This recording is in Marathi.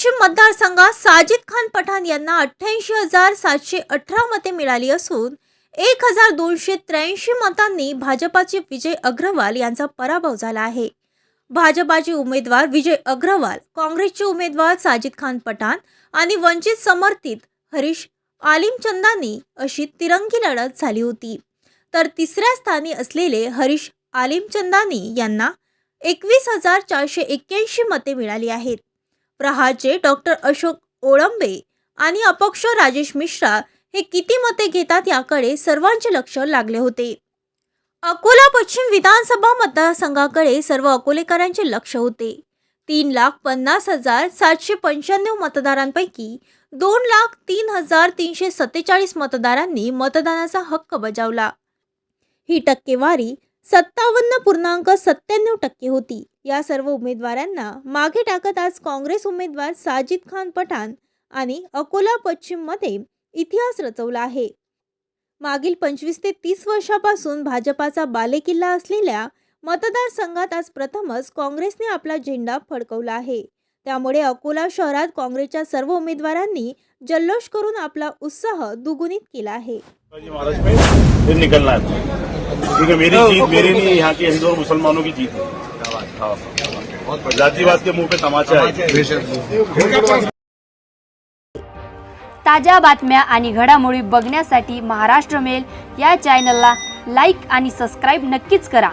पश्चिम मतदारसंघात साजिद खान पठाण यांना अठ्ठ्याऐंशी हजार सातशे अठरा मते मिळाली असून एक हजार दोनशे त्र्याऐंशी मतांनी भाजपाचे विजय अग्रवाल यांचा पराभव झाला आहे. भाजपाचे उमेदवार विजय अग्रवाल काँग्रेसचे उमेदवार साजिद खान पठाण आणि वंचित समर्थित हरीश आलिमचंदानी अशी तिरंगी लढत झाली होती. तर तिसऱ्या स्थानी असलेले हरीश आलिमचंदानी यांना एकवीस हजार चारशे एक्क्याऐंशी मते मिळाली आहेत. प्रहारचे डॉक्टर अशोक ओळंबे आणि अपक्ष राजेश मिश्रा हे किती मते घेतात याकडे सर्वांचे लक्ष लागले होते. अकोला पश्चिम विधानसभा मतदारसंघाकडे सर्व अकोलेकरांचे लक्ष होते. तीन लाख पन्नास हजार सातशे पंच्याण्णव मतदारांपैकी दोन लाख तीन हजार तीनशे सत्तेचाळीस मतदारांनी मतदानाचा हक्क बजावला. ही टक्केवारी सत्तावन्न पूर्णांक सत्त्याण्णव टक्के होती. या सर्व उमेदवारांना मागे टाकत आज काँग्रेस उमेदवार साजिद खान पठाण आणि अकोला पश्चिममध्ये इतिहास रचवला आहे. मागील पंचवीस ते तीस वर्षापासून भाजपाचा बालेकिल्ला असलेल्या मतदारसंघात आज प्रथमच काँग्रेसने आपला झेंडा फडकवला आहे. त्यामुळे अकोला शहरात काँग्रेसच्या सर्व उमेदवारांनी जल्लोष करून आपला उत्साह दुगुणित केला आहे. क्योंकि मेरी जीत मेरी नहीं यहाँ के हिंदू और मुसलमानों की जीत है। हाँ। जातिवाद के मुंह पे तमाचा है। ताज्या बातम्या आणि घडामोडी बघण्यासाठी महाराष्ट्र मेल या चॅनलला लाईक आणि सबस्क्राईब नक्कीच करा.